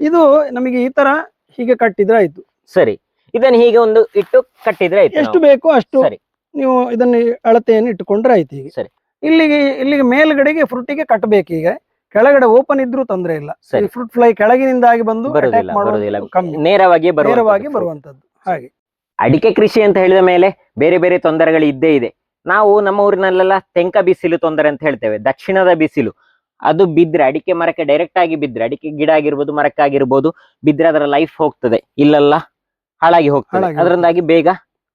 ಇದು ನಮಗೆ ಈ ತರ ಹೀಗೆ ಕಟ್ಟಿದ್ರೆ ಆಯ್ತು. ಸರಿ. ಇದನ್ನ ಹೀಗೆ ಒಂದು ಇಟ್ಟು ಕಟ್ಟಿದ್ರೆ ಆಯ್ತು ಎಷ್ಟು ನಾವು. ಬೇಕು ಅಷ್ಟು ಸರಿ. ನೀವು ಇದನ್ನ ಅಳತೆಯನ್ನು ಇಟ್ಟುಕೊಂಡ್ರೆ ಆಯ್ತು ಈಗ ಸರಿ. ಇಲ್ಲಿಗೆ ಇಲ್ಲಿಗೆ ಮೇಲ್ಗಡೆಗೆ ಫ್ರೂಟಿಗೆ ಕಟ್ಟಬೇಕು ಈಗ. ಕೆಳಗಡೆ ಓಪನ್ ಇದ್ರೂ ತೊಂದರೆ ಇಲ್ಲ. ಸರಿ. ಫ್ರೂಟ್ ಫ್ಲೈ ಕೆಳಗಿನಿಂದಾಗಿ ಬಂದು ಮಾಡುವಂಥದ್ದು ಕಮ್ಮಿ. ನೇರವಾಗಿ ನೇರವಾಗಿ. ಬರುವಂತದ್ದು ಹಾಗೆ. ಅಡಿಕೆ ಕೃಷಿ ಅಂತ ಹೇಳಿದ ಮೇಲೆ ಬೇರೆ ಬೇರೆ ತೊಂದರೆಗಳು ಇದ್ದೇ ಇದೆ. ನಾವು ನಮ್ಮ ಊರಿನಲ್ಲೆಲ್ಲ ತೆಂಕ ಬಿಸಿಲು ತೊಂದರೆ ಅಂತ ಹೇಳ್ತೇವೆ. ದಕ್ಷಿಣದ ಬಿಸಿಲು. ಅದು ಬಿದ್ರೆ ಅಡಿಕೆ ಮರಕ್ಕೆ ಡೈರೆಕ್ಟ್ ಆಗಿ ಬಿದ್ರೆ ಅಡಿಕೆ ಗಿಡ ಆಗಿರ್ಬೋದು ಮರಕ್ಕಾಗಿರ್ಬೋದು ಬಿದ್ರೆ ಅದರ ಲೈಫ್ ಹೋಗ್ತದೆ. ಇಲ್ಲೆಲ್ಲ ಹಾಳಾಗಿ ಹೋಗ್ತದೆ. ಅದರಿಂದಾಗಿ ಬೇಗ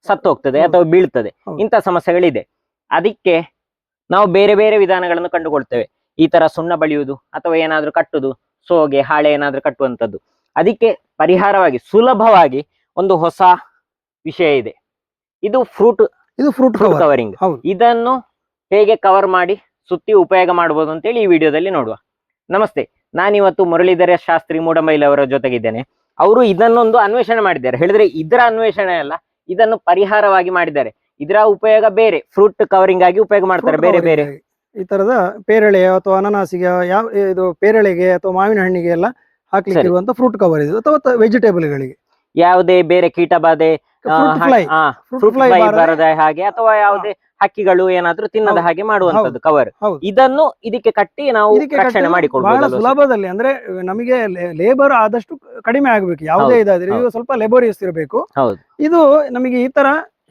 ಸತ್ತು ಹೋಗ್ತದೆ ಅಥವಾ ಬೀಳ್ತದೆ. ಇಂತಹ ಇಂಥ ಸಮಸ್ಯೆಗಳಿದೆ. ಅದಕ್ಕೆ ನಾವು ಬೇರೆ ಬೇರೆ ವಿಧಾನಗಳನ್ನು ಕಂಡುಕೊಳ್ತೇವೆ. ಈ ತರ ಸುಣ್ಣ ಬಳಿಯುವುದು ಅಥವಾ ಏನಾದ್ರೂ ಕಟ್ಟುದು ಸೋಗೆ ಹಾಳೆ ಏನಾದ್ರೂ ಕಟ್ಟುವಂಥದ್ದು. ಅದಕ್ಕೆ ಪರಿಹಾರವಾಗಿ ಸುಲಭವಾಗಿ ಒಂದು ಹೊಸ ವಿಷಯ ಇದೆ. ಇದು ಫ್ರೂಟ್ ಇದು ಫ್ರೂಟ್ ಕವರಿಂಗ್ ಇದನ್ನು ಹೇಗೆ ಕವರ್ ಮಾಡಿ ಸುತ್ತಿ ಉಪಯೋಗ ಮಾಡಬಹುದು ಅಂತೇಳಿ ಈ ವಿಡಿಯೋದಲ್ಲಿ ನೋಡುವ. ನಮಸ್ತೆ ನಾನಿವತ್ತು ಮುರಳೀಧರ ಶಾಸ್ತ್ರಿ ಮೂಡಮೈಲವರ ಅವರ ಜೊತೆಗಿದ್ದೇನೆ. ಅವರು ಇದನ್ನೊಂದು ಅನ್ವೇಷಣೆ ಮಾಡಿದ್ದಾರೆ. ಹೇಳಿದ್ರೆ ಇದರ ಅನ್ವೇಷಣೆ ಅಲ್ಲ ಇದನ್ನು ಪರಿಹಾರವಾಗಿ ಮಾಡಿದ್ದಾರೆ. ಇದರ ಉಪಯೋಗ ಬೇರೆ ಫ್ರೂಟ್ ಕವರಿಂಗ್ ಆಗಿ ಉಪಯೋಗ ಮಾಡ್ತಾರೆ ಬೇರೆ ಬೇರೆ. ಈ ತರದ ಪೇರಳೆ ಅಥವಾ ಅನನಾಸಿಗೆ ಯಾವ ಇದು ಪೇರಳೆಗೆ ಅಥವಾ ಮಾವಿನ ಹಣ್ಣಿಗೆ ಎಲ್ಲ ಹಾಕ್ಲಿಕ್ಕೆ ಇರುವಂತ ಫ್ರೂಟ್ ಕವರ್ ಇದು ಅಥವಾ ವೆಜಿಟೇಬಲ್ ಗಳಿಗೆ. ಯಾವುದೇ ಬೇರೆ ಕೀಟ ಬಾಧೆ ಫ್ರೂಟ್ ಫ್ಲೈ ಬರದ ಹಾಗೆ ಅಥವಾ ಯಾವುದೇ ಹಕ್ಕಿಗಳು ಏನಾದ್ರೂ ತಿನ್ನದ ಹಾಗೆ ಮಾಡುವಂತದ್ದು ಕವರ್ ಇದನ್ನು ಇದಕ್ಕೆ ಕಟ್ಟಿ ನಾವು ರಕ್ಷಣೆ ಮಾಡಿಕೊಳ್ಬಹುದು ಸುಲಭದಲ್ಲಿ ಅಂದ್ರೆ ನಮಗೆ ಲೇಬರ್ ಆದಷ್ಟು ಕಡಿಮೆ ಆಗ್ಬೇಕು ಯಾವುದೇ ಇದಾದ್ರೆ. ಸ್ವಲ್ಪ ಲೆಬೋರಿಯಸ್ ಇರಬೇಕು. ಹೌದು. ಇದು ನಮಗೆ ಈ ತರ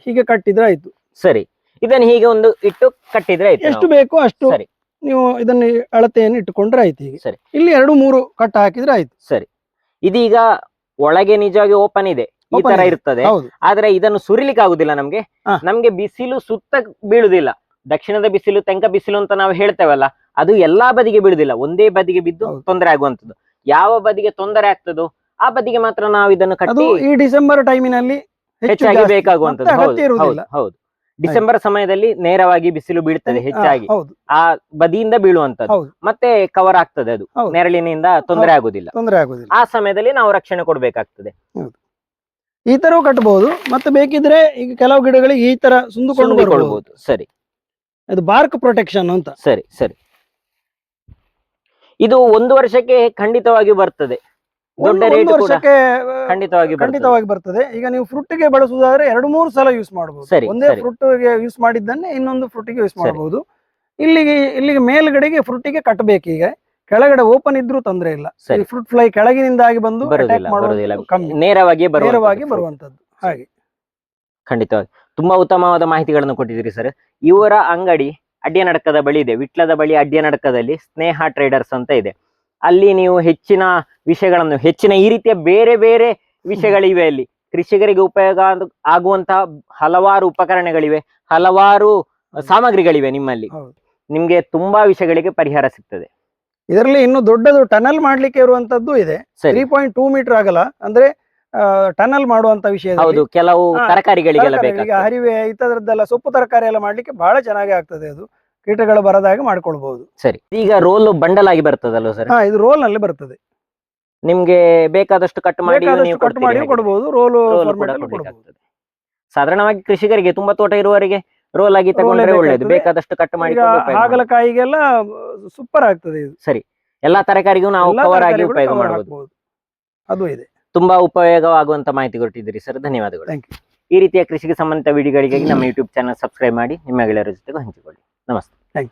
ಹೀಗೆ ಕಟ್ಟಿದ್ರೆ ಆಯ್ತು. ಸರಿ. ಇದನ್ನ ಹೀಗೆ ಒಂದು ಇಟ್ಟು ಕಟ್ಟಿದ್ರೆ ಆಯ್ತು ಎಷ್ಟು. ಬೇಕು ಅಷ್ಟು ಸರಿ. ನೀವು ಇದನ್ನು ಅಳತೆಯನ್ನು ಇಟ್ಟುಕೊಂಡ್ರೆ ಆಯ್ತು ಸರಿ. ಇಲ್ಲಿ ಎರಡು ಮೂರು ಕಟ್ಟ ಹಾಕಿದ್ರೆ ಆಯ್ತು. ಸರಿ. ಇದೀಗ ಒಳಗೆ ನಿಜವಾಗಿ ಓಪನ್ ಇದೆ. ಈ ತರ ಇರ್ತದೆ. ಆದ್ರೆ ಇದನ್ನು ಸುರಿಲಿಕ್ಕೆ ಆಗುದಿಲ್ಲ ನಮ್ಗೆ. ನಮ್ಗೆ ಬಿಸಿಲು ಸುತ್ತ ಬೀಳುದಿಲ್ಲ. ದಕ್ಷಿಣದ ಬಿಸಿಲು ತೆಂಕ ಬಿಸಿಲು ಅಂತ ನಾವು ಹೇಳ್ತೇವಲ್ಲ ಅದು ಎಲ್ಲಾ ಬದಿಗೆ ಬೀಳುದಿಲ್ಲ. ಒಂದೇ ಬದಿಗೆ ಬಿದ್ದು. ತೊಂದರೆ ಆಗುವಂತದ್ದು ಯಾವ ಬದಿಗೆ ತೊಂದರೆ ಆಗ್ತದೋ ಆ ಬದಿಗೆ ಮಾತ್ರ ನಾವು ಇದನ್ನು ಕಟ್ಟಿ ಈ ಡಿಸೆಂಬರ್ ಟೈಮಿನಲ್ಲಿ ಹೆಚ್ಚು ಹೆಚ್ಚಾಗಿ ಬೇಕಾಗುವಂತದ್ದು ಹೌದು, ಹೌದು. ಡಿಸೆಂಬರ್ ಸಮಯದಲ್ಲಿ ನೇರವಾಗಿ ಬಿಸಿಲು ಬೀಳ್ತದೆ ಹೆಚ್ಚಾಗಿ. ಹೌದು. ಆ ಬದಿಯಿಂದ ಬೀಳುವಂತದ್ದು ಹೌದು. ಮತ್ತೆ ಕವರ್ ಆಗ್ತದೆ ಅದು. ಹೌದು. ನೆರಳಿನಿಂದ ತೊಂದರೆ ಆಗುದಿಲ್ಲ. ತೊಂದರೆ ಆಗುದಿಲ್ಲ. ಆ ಸಮಯದಲ್ಲಿ ನಾವು ರಕ್ಷಣೆ ಕೊಡ್ಬೇಕಾಗ್ತದೆ. ಈ ತರವು ಕಟ್ಟಬಹುದು ಮತ್ತೆ ಬೇಕಿದ್ರೆ ಈಗ ಕೆಲವು ಗಿಡಗಳಿಗೆ ಈ ತರ ಸುಂದುಕೊಂಡು ಬರ್ಬೋದು. ಸುಂದಿಕೊಳ್ಬಹುದು ಸರಿ. ಅದು ಬಾರ್ಕ್ ಪ್ರೊಟೆಕ್ಷನ್ ಅಂತ. ಸರಿ ಸರಿ. ಇದು ಒಂದು ವರ್ಷಕ್ಕೆ ಖಂಡಿತವಾಗಿ ಬರ್ತದೆ. ದೊಡ್ಡ ರೇಟ್ ವರ್ಷಕ್ಕೆ ಖಂಡಿತವಾಗಿ ಬರ್ತದೆ. ಖಂಡಿತವಾಗಿ ಬರ್ತದೆ. ಈಗ ನೀವು ಫ್ರೂಟ್ಗೆ ಬಳಸುವುದಾದ್ರೆ ಎರಡು ಮೂರು ಸಲ ಯೂಸ್ ಮಾಡಬಹುದು ಒಂದೇ ಫ್ರೂಟ್ಗೆ ಯೂಸ್ ಮಾಡಿದ್ದನ್ನೇ ಇನ್ನೊಂದು ಫ್ರೂಟ್ಗೆ ಯೂಸ್ ಮಾಡಬಹುದು ಇಲ್ಲಿಗೆ ಇಲ್ಲಿಗೆ ಮೇಲ್ಗಡೆಗೆ ಫ್ರೂಟ್ಗೆ ಕಟ್ಟಬೇಕು ಈಗ. ಕೆಳಗಡೆ ಓಪನ್ ಇದ್ರೂ ತೊಂದರೆ ಇಲ್ಲ. ಫ್ರೂಟ್ ಫ್ಲೈ ಕೆಳಗಿನಿಂದಾಗಿ ಬಂದು ಅಟ್ಯಾಕ್ ನೇರವಾಗಿ ನೇರವಾಗಿ ಬರುವಂತದ್ದು ಬರುವಂತದ್ದು ಹಾಗೆ. ಖಂಡಿತವಾಗಿ. ತುಂಬಾ ಉತ್ತಮವಾದ ಮಾಹಿತಿಗಳನ್ನು ಕೊಟ್ಟಿದ್ದೀರಿ ಸರ್. ಇವರ ಅಂಗಡಿ ಅಡ್ಡ್ಯನಡಕದ ಬಳಿ ಇದೆ. ವಿಟ್ಲದ ಬಳಿ ಅಡ್ಡ್ಯನಡಕದಲ್ಲಿ ಸ್ನೇಹ ಟ್ರೇಡರ್ಸ್ ಅಂತ ಇದೆ. ಅಲ್ಲಿ ನೀವು ಹೆಚ್ಚಿನ ವಿಷಯಗಳನ್ನು ಹೆಚ್ಚಿನ ಈ ರೀತಿಯ ಬೇರೆ ಬೇರೆ ವಿಷಯಗಳಿವೆ ಅಲ್ಲಿ. ಕೃಷಿಕರಿಗೆ ಉಪಯೋಗ ಆಗುವಂತಹ ಹಲವಾರು ಉಪಕರಣಗಳಿವೆ ಹಲವಾರು ಸಾಮಗ್ರಿಗಳಿವೆ ನಿಮ್ಮಲ್ಲಿ. ನಿಮ್ಗೆ ತುಂಬಾ ವಿಷಯಗಳಿಗೆ ಪರಿಹಾರ ಸಿಗ್ತದೆ. ಇದರಲ್ಲಿ ಇನ್ನು ದೊಡ್ಡದು ಟನಲ್ ಮಾಡ್ಲಿಕ್ಕೆ ಇರುವಂತದ್ದು ಇದೆ. ತ್ರೀ ಪಾಯಿಂಟ್ ಟೂ ಮೀಟರ್ ಆಗಲ್ಲ ಅಂದ್ರೆ ಟನಲ್ ಮಾಡುವಂತ ವಿಷಯ ಹೌದು ಕೆಲವು ತರಕಾರಿಗಳಿಗೆಲ್ಲ ಹರಿವೆ ಇತರದ್ದೆಲ್ಲ ಸೊಪ್ಪು ತರಕಾರಿ ಎಲ್ಲ ಮಾಡ್ಲಿಕ್ಕೆ ಬಹಳ ಚೆನ್ನಾಗಿ ಆಗ್ತದೆ ಅದು. ಕೀಟಗಳು ಬರದಾಗ ಮಾಡ್ಕೊಳ್ಬಹುದು ಸರಿ. ಈಗ ರೋಲ್ ಬಂಡಲ್ ಆಗಿ ಬರ್ತದಲ್ವ ಸರ್? ಹಾ ಇದು ರೋಲ್ನಲ್ಲಿ ಬರ್ತದೆ. ನಿಮ್ಗೆ ಬೇಕಾದಷ್ಟು ಕಟ್ ಮಾಡಿ ನೀವು ಕಟ್ ಮಾಡಿ ಕೊಡಬಹುದು ರೋಲ್ ಕೂಡ ಕೊಡ್ಬೇಕಾಗ್ತದೆ. ಸಾಧಾರಣವಾಗಿ ಕೃಷಿಕರಿಗೆ ತುಂಬಾ ತೋಟ ಇರುವವರಿಗೆ ರೋಲ್ ಆಗಿ ತಗೊಂಡ್ರೆ ಬೇಕಾಗ್ತದೆ. ಒಳ್ಳೇದು ಬೇಕಾದಷ್ಟು ಕಟ್ ಮಾಡಿ ಈಗ ಹಾಗಲಕಾಯಿಗೆಲ್ಲ ಸೂಪರ್ ಆಗ್ತದೆ ಇದು. ಸರಿ. ಎಲ್ಲಾ ತರಕಾರಿಗೂ ನಾವು ಎಲ್ಲಾ ಕವರ್ ಆಗಿ ಉಪಯೋಗ cover ಮಾಡಬಹುದು ಹಾಕ್ಬೋದು. ಅದು ಇದೆ. ತುಂಬಾ ಉಪಯೋಗವಾಗುವಂತ ಮಾಹಿತಿ ಕೊಟ್ಟಿದ್ದೀರಿ ಸರ್. ಧನ್ಯವಾದಗಳು. Thank ಈ ರೀತಿಯ ಕೃಷಿಗೆ ಸಂಬಂಧಿತ ವಿಡಿಯೋಗಳಿಗಾಗಿ ನಮ್ಮ ಯೂಟ್ಯೂಬ್ ಚಾನಲ್ ಸಬ್ಸ್ಕ್ರೈಬ್ ಮಾಡಿ ನಿಮ್ಮ ಗೆಳೆಯರ ಜೊತೆಗೂ ಹಂಚಿಕೊಳ್ಳಿ. ನಮಸ್ತೆ Thank you.